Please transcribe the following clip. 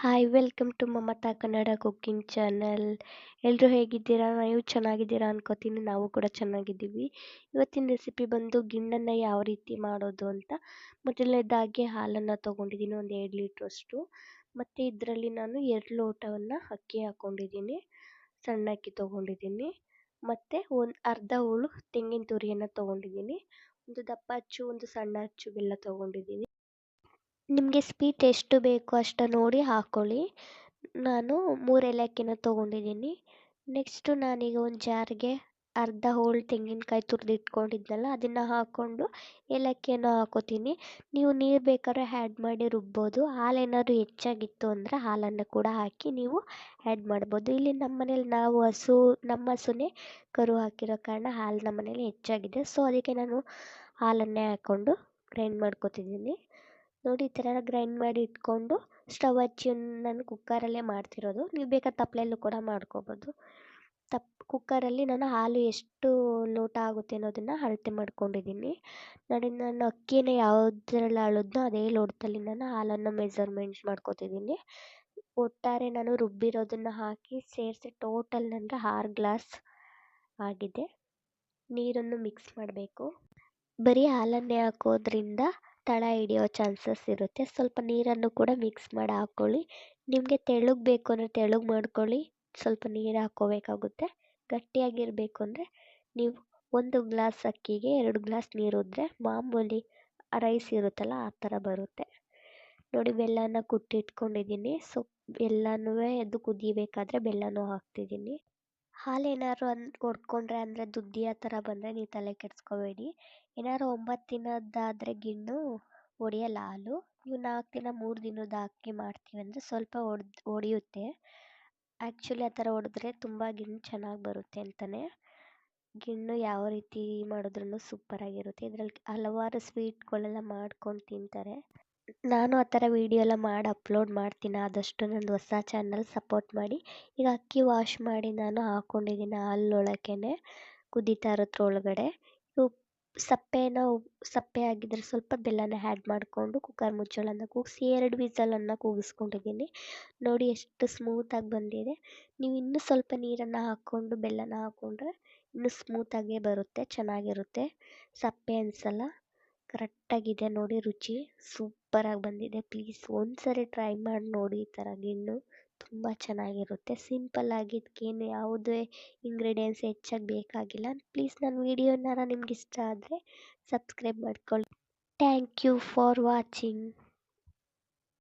Hi welcome to Mamata Kannada cooking channel ಎಲ್ಲರೂ ಹೇಗಿದ್ದೀರಾ? ನೀವು ಚೆನ್ನಾಗಿದ್ದೀರಾ ಅನ್ಕೋತೀನಿ. ನಾವು ಕೂಡ ಚೆನ್ನಾಗಿದ್ದೀವಿ. ಇವತ್ತಿನ ರೆಸಿಪಿ ಬಂದು ಗಿಣ್ಣನ್ನು ಯಾವ ರೀತಿ ಮಾಡೋದು ಅಂತ. ಮೊದಲನೇದಾಗಿ ಹಾಲನ್ನು ತೊಗೊಂಡಿದ್ದೀನಿ, ಒಂದು ಎರಡು ಲೀಟ್ರಷ್ಟು. ಮತ್ತು ಇದರಲ್ಲಿ ನಾನು ಎರಡು ಲೋಟವನ್ನು ಅಕ್ಕಿ ಹಾಕ್ಕೊಂಡಿದ್ದೀನಿ ಸಣ್ಣ ಅಕ್ಕಿ ತೊಗೊಂಡಿದ್ದೀನಿ. ಮತ್ತು ಒಂದು ಅರ್ಧ ಹೋಳು ತೆಂಗಿನ ತುರಿಯನ್ನು ತೊಗೊಂಡಿದ್ದೀನಿ. ಒಂದು ದಪ್ಪ ಅಚ್ಚು, ಒಂದು ಸಣ್ಣ ಅಚ್ಚು ಬೆಲ್ಲ ತೊಗೊಂಡಿದ್ದೀನಿ. ನಿಮಗೆ ಸ್ವೀಟ್ ಎಷ್ಟು ಬೇಕು ಅಷ್ಟು ನೋಡಿ ಹಾಕ್ಕೊಳ್ಳಿ ನಾನು ಮೂರು ಏಲಕ್ಕಿನ ತೊಗೊಂಡಿದ್ದೀನಿ. ನೆಕ್ಸ್ಟು ನಾನೀಗ ಒಂದು ಜಾರಿಗೆ ಅರ್ಧ ಹೋಳು ತೆಂಗಿನಕಾಯಿ ತುರಿದು ಇಟ್ಕೊಂಡಿದ್ನಲ್ಲ ಅದನ್ನು ಹಾಕ್ಕೊಂಡು ಏಲಕ್ಕಿಯನ್ನು ಹಾಕೋತೀನಿ. ನೀವು ನೀರು ಬೇಕಾದ್ರೆ ಆ್ಯಡ್ ಮಾಡಿ ರುಬ್ಬೋದು. ಹಾಲೇನಾದ್ರು ಹೆಚ್ಚಾಗಿತ್ತು ಅಂದರೆ ಹಾಲನ್ನು ಕೂಡ ಹಾಕಿ ನೀವು ಆ್ಯಡ್ ಮಾಡ್ಬೋದು. ಇಲ್ಲಿ ನಮ್ಮ ಮನೇಲಿ ನಾವು ಹಸು, ನಮ್ಮ ಹಸುನೇ ಕರು ಹಾಕಿರೋ ಕಾರಣ ಹಾಲು ನಮ್ಮ ಮನೇಲಿ ಹೆಚ್ಚಾಗಿದೆ. ಸೊ ಅದಕ್ಕೆ ನಾನು ಹಾಲನ್ನೇ ಹಾಕ್ಕೊಂಡು ಗ್ರೈಂಡ್ ಮಾಡ್ಕೊತಿದ್ದೀನಿ. ನೋಡಿ ಈ ಥರ ಗ್ರೈಂಡ್ ಮಾಡಿ ಇಟ್ಕೊಂಡು ಸ್ಟವ್ ಹಚ್ಚಿ ನಾನು ಕುಕ್ಕರಲ್ಲೇ ಮಾಡ್ತಿರೋದು. ನೀವು ಬೇಕಾದ ತಪ್ಪಲೆಯಲ್ಲೂ ಕೂಡ ಮಾಡ್ಕೋಬೋದು. ತಪ್ ಕುಕ್ಕರಲ್ಲಿ ನಾನು ಹಾಲು ಎಷ್ಟು ಲೋಟ ಆಗುತ್ತೆ ಅನ್ನೋದನ್ನು ಅಳತೆ ಮಾಡ್ಕೊಂಡಿದ್ದೀನಿ. ನೋಡಿ ನಾನು ಅಕ್ಕಿನ ಯಾವುದ್ರಲ್ಲಿ ಅಳದ್ನೋ ಅದೇ ಲೋಟದಲ್ಲಿ ನಾನು ಹಾಲನ್ನು ಮೆಜರ್ಮೆಂಟ್ಸ್ ಮಾಡ್ಕೋತಿದ್ದೀನಿ. ಒಟ್ಟಾರೆ ನಾನು ರುಬ್ಬಿರೋದನ್ನು ಹಾಕಿ ಸೇರಿಸಿ ಟೋಟಲ್ ನನಗೆ ಆರು ಗ್ಲಾಸ್ ಆಗಿದೆ. ನೀರನ್ನು ಮಿಕ್ಸ್ ಮಾಡಬೇಕು. ಬರೀ ಹಾಲನ್ನೇ ಹಾಕೋದ್ರಿಂದ ತಳ ಹಿಡಿಯೋ ಚಾನ್ಸಸ್ ಇರುತ್ತೆ. ಸ್ವಲ್ಪ ನೀರನ್ನು ಕೂಡ ಮಿಕ್ಸ್ ಮಾಡಿ ಹಾಕ್ಕೊಳ್ಳಿ ನಿಮಗೆ ತೆಳ್ಳಗೆ ಬೇಕು ಅಂದರೆ ತೆಳ್ಳಗೆ ಮಾಡ್ಕೊಳ್ಳಿ. ಸ್ವಲ್ಪ ನೀರು ಹಾಕ್ಕೋಬೇಕಾಗುತ್ತೆ. ಗಟ್ಟಿಯಾಗಿರಬೇಕು ಅಂದರೆ ನೀವು ಒಂದು ಗ್ಲಾಸ್ ಅಕ್ಕಿಗೆ ಎರಡು ಗ್ಲಾಸ್ ನೀರು ಇದ್ದರೆ ಮಾಮೂಲಿ ರೈಸ್ ಇರುತ್ತಲ್ಲ ಆ ಥರ ಬರುತ್ತೆ. ನೋಡಿ ಬೆಲ್ಲನ ಕುಟ್ಟಿಟ್ಕೊಂಡಿದ್ದೀನಿ. ಸೊ ಎಲ್ಲನೂ ಅದು ಕುದಿಬೇಕಾದ್ರೆ ಬೆಲ್ಲನೂ ಹಾಕ್ತಿದ್ದೀನಿ. ಹಾಲೇನಾದ್ರು ಅನ್, ಒಡ್ಕೊಂಡ್ರೆ ಅಂದರೆ ದುಡ್ಡಿ ಆ ಥರ ಬಂದರೆ ನೀವು ತಲೆ ಕೆಡಿಸ್ಕೋಬೇಡಿ. ಏನಾದ್ರು ಒಂಬತ್ತು ದಿನದ್ದಾದರೆ ಗಿಣ್ಣು ಒಡೆಯಲ್ಲ ಹಾಲು ನೀವು ನಾಲ್ಕು ದಿನ, ಮೂರು ದಿನದ ಹಾಕಿ ಮಾಡ್ತೀವಿ ಅಂದರೆ ಸ್ವಲ್ಪ ಒಡ್ದು ಒಡೆಯುತ್ತೆ. ಆ್ಯಕ್ಚುಲಿ ಆ ಥರ ಒಡೆದ್ರೆ ತುಂಬ ಗಿಣ್ಣು ಚೆನ್ನಾಗಿ ಬರುತ್ತೆ ಅಂತಲೇ ಗಿಣ್ಣು ಯಾವ ರೀತಿ ಮಾಡಿದ್ರೂ ಸೂಪರಾಗಿರುತ್ತೆ. ಇದ್ರಲ್ಲಿ ಹಲವಾರು ಸ್ವೀಟ್ಗಳೆಲ್ಲ ಮಾಡ್ಕೊಂಡು ತಿಂತಾರೆ. ನಾನು ಆ ಥರ ವೀಡಿಯೋ ಎಲ್ಲ ಮಾಡಿ ಅಪ್ಲೋಡ್ ಮಾಡ್ತೀನಿ. ಆದಷ್ಟು ನಂದು ಹೊಸ ಚಾನಲ್ ಸಪೋರ್ಟ್ ಮಾಡಿ. ಈಗ ಅಕ್ಕಿ ವಾಶ್ ಮಾಡಿ ನಾನು ಹಾಕ್ಕೊಂಡಿದ್ದೀನಿ ಹಾಲೊಳಕ್ಕೆ ಕುದೀತಾ ಇರೋದ್ರೊಳಗಡೆ ಒಳಗಡೆ. ಸಪ್ಪೆನ ಸಪ್ಪೆ ಆಗಿದ್ದರೆ ಸ್ವಲ್ಪ ಬೆಲ್ಲನ ಆ್ಯಡ್ ಮಾಡಿಕೊಂಡು ಕುಕ್ಕರ್ ಮುಚ್ಚಳನ ಕೂಗಿಸಿ ಎರಡು ವಿಸಲನ್ನು ಕೂಗಿಸ್ಕೊಂಡಿದ್ದೀನಿ. ನೋಡಿ ಎಷ್ಟು ಸ್ಮೂತಾಗಿ ಬಂದಿದೆ. ನೀವು ಇನ್ನೂ ಸ್ವಲ್ಪ ನೀರನ್ನು ಹಾಕ್ಕೊಂಡು, ಬೆಲ್ಲನ ಹಾಕ್ಕೊಂಡ್ರೆ ಇನ್ನೂ ಸ್ಮೂತಾಗೇ ಬರುತ್ತೆ, ಚೆನ್ನಾಗಿರುತ್ತೆ. ಸಪ್ಪೆ ಅನಿಸಲ್ಲ. ಕರೆಕ್ಟಾಗಿದೆ ನೋಡಿ ರುಚಿ. ಸೂಪರಾಗಿ ಬಂದಿದೆ. ಪ್ಲೀಸ್ ಒಂದು ಸರಿ ಟ್ರೈ ಮಾಡಿ ನೋಡಿ ಈ ಥರ ಗಿಣ್ಣು ತುಂಬ ಚೆನ್ನಾಗಿರುತ್ತೆ. ಸಿಂಪಲ್ಲಾಗಿ ಇದಕ್ಕೇನು ಯಾವುದೇ ಇಂಗ್ರೀಡಿಯೆಂಟ್ಸ್ ಹೆಚ್ಚಾಗಿ ಬೇಕಾಗಿಲ್ಲ. ಪ್ಲೀಸ್ ನನ್ನ ವೀಡಿಯೋನಾರ ನಿಮ್ಗೆ ಇಷ್ಟ ಆದರೆ ಸಬ್ಸ್ಕ್ರೈಬ್ ಮಾಡ್ಕೊಳ್ಳಿ. Thank you for watching.